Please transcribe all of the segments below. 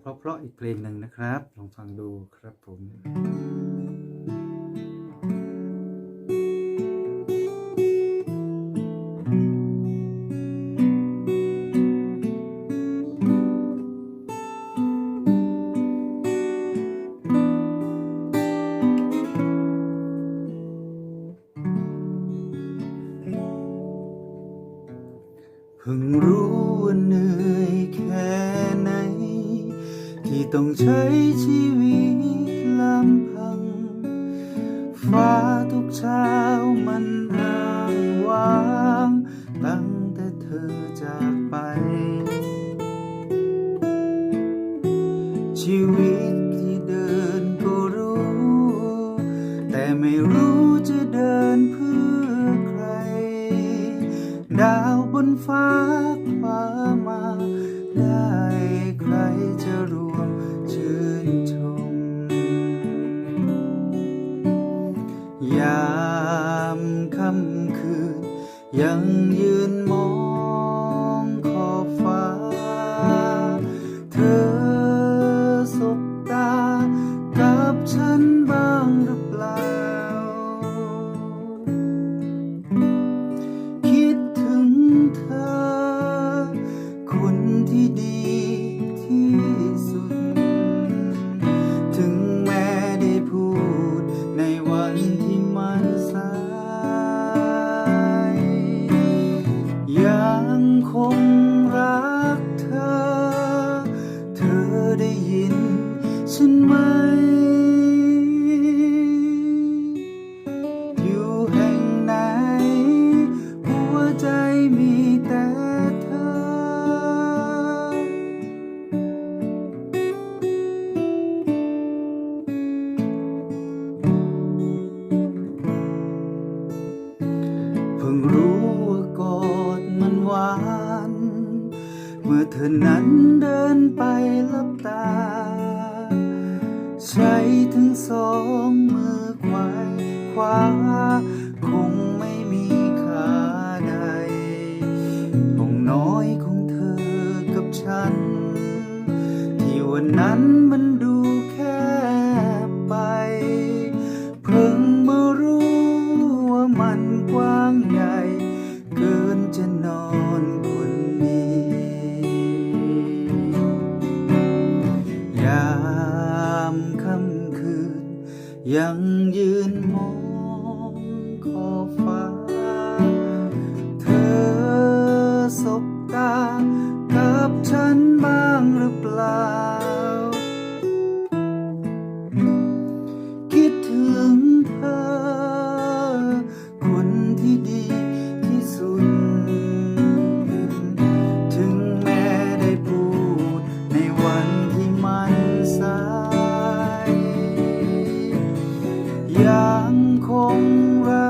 เพราะๆอีกเพลงหนึ่งนะครับ ลองฟังดูครับผมเพิ่งรู้ว่าเหนื่อย ที่ต้องใช้ชีวิตลำพัง ฟ้าทุกเช้ามันอ้างว้าง ตั้งแต่เธอจากไป ชีวิตที่เดินก็รู้ แต่ไม่รู้จะเดินเพื่อใคร ดาวบนฟ้าความ ยามค่ำคืน ยังยืน พิ่งรู้ว่ากอดมันหวาน เมื่อเธอนั้นเดินไปลับตา ใช้ถึงสองมือควายคว้าคงไม่มีค่าใดคงน้อยของเธอกับฉัน ที่วันนั้น ยังยืนมองขอบฟ้า เธอสบตากับฉัน ยัง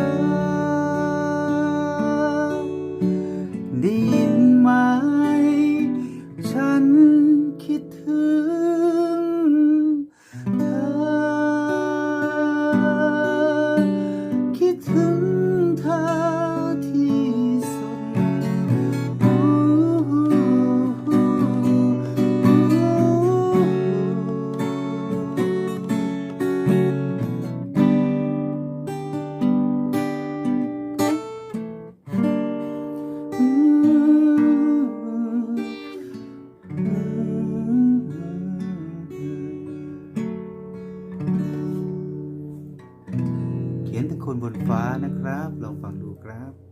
คิดถึง บนฟ้านะครับ ลองฟังดูครับ